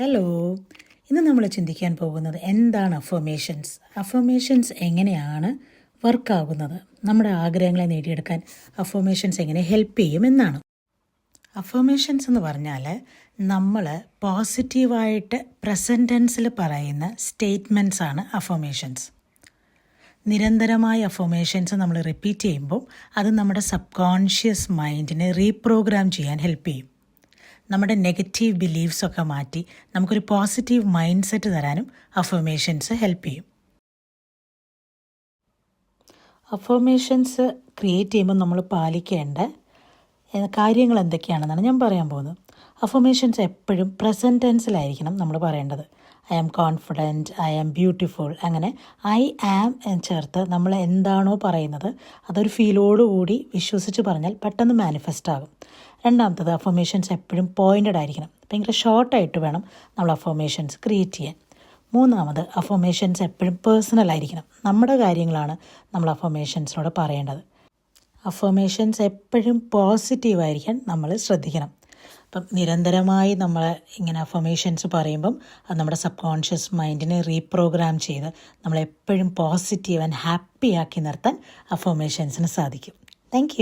Hello ഇന്ന് നമ്മൾ ചിന്തിക്കാൻ പോകുന്നത് എന്താണ് അഫർമേഷൻസ് അഫർമേഷൻസ് എങ്ങനെയാണ് വർക്കാകുന്നത് നമ്മുടെ ആഗ്രഹങ്ങളെ നേടിയെടുക്കാൻ അഫർമേഷൻസ് എങ്ങനെ ഹെൽപ്പ് ചെയ്യും എന്നാണ്. അഫർമേഷൻസ് എന്ന് പറഞ്ഞാൽ നമ്മൾ പോസിറ്റീവായിട്ട് പ്രസന്റൻസിൽ പറയുന്ന സ്റ്റേറ്റ്മെന്റ്സ് ആണ് അഫർമേഷൻസ് നിരന്തരമായ അഫർമേഷൻസ് നമ്മൾ റിപ്പീറ്റ് ചെയ്യുമ്പോൾ അത് നമ്മുടെ സബ് കോൺഷ്യസ് മൈൻഡിനെ റീപ്രോഗ്രാം ചെയ്യാൻ ഹെൽപ്പ് ചെയ്യും. നമ്മുടെ നെഗറ്റീവ് ബിലീഫ്സൊക്കെ മാറ്റി നമുക്കൊരു പോസിറ്റീവ് മൈൻഡ് സെറ്റ് തരാനും അഫർമേഷൻസ് ഹെൽപ്പ് ചെയ്യും. അഫർമേഷൻസ് ക്രിയേറ്റ് ചെയ്യുമ്പോൾ നമ്മൾ പാലിക്കേണ്ട കാര്യങ്ങൾ എന്തൊക്കെയാണെന്നാണ് ഞാൻ പറയാൻ പോകുന്നത്. അഫർമേഷൻസ് എപ്പോഴും പ്രസന്റ് ടെൻസിലായിരിക്കണം നമ്മൾ പറയേണ്ടത്. I am confident I am beautiful. അങ്ങനെ ഐ ആം ചേർത്ത് നമ്മൾ എന്താണോ പറയുന്നത് അതൊരു ഫീലോടുകൂടി വിശ്വസിച്ച് പറഞ്ഞാൽ പെട്ടെന്ന് മാനിഫെസ്റ്റ് ആകും. രണ്ടാമത്തത് അഫർമേഷൻസ് എപ്പോഴും പോയിന്റഡ് ആയിരിക്കണം. ഭയങ്കര ഷോർട്ടായിട്ട് വേണം നമ്മൾ അഫർമേഷൻസ് ക്രിയേറ്റ് ചെയ്യാൻ. മൂന്നാമത് അഫർമേഷൻസ് എപ്പോഴും പേഴ്സണൽ ആയിരിക്കണം. നമ്മുടെ കാര്യങ്ങളാണ് നമ്മൾ അഫോമേഷൻസിനോട് പറയേണ്ടത്. അഫർമേഷൻസ് എപ്പോഴും പോസിറ്റീവായിരിക്കാൻ നമ്മൾ ശ്രദ്ധിക്കണം. അപ്പം നിരന്തരമായി നമ്മൾ ഇങ്ങനെ അഫർമേഷൻസ് പറയുമ്പം അത് നമ്മുടെ സബ് കോൺഷ്യസ് മൈൻഡിനെ റീപ്രോഗ്രാം ചെയ്ത് നമ്മളെപ്പോഴും പോസിറ്റീവ് ആൻഡ് ഹാപ്പി ആക്കി നിർത്താൻ അഫർമേഷൻസിന് സാധിക്കും. താങ്ക്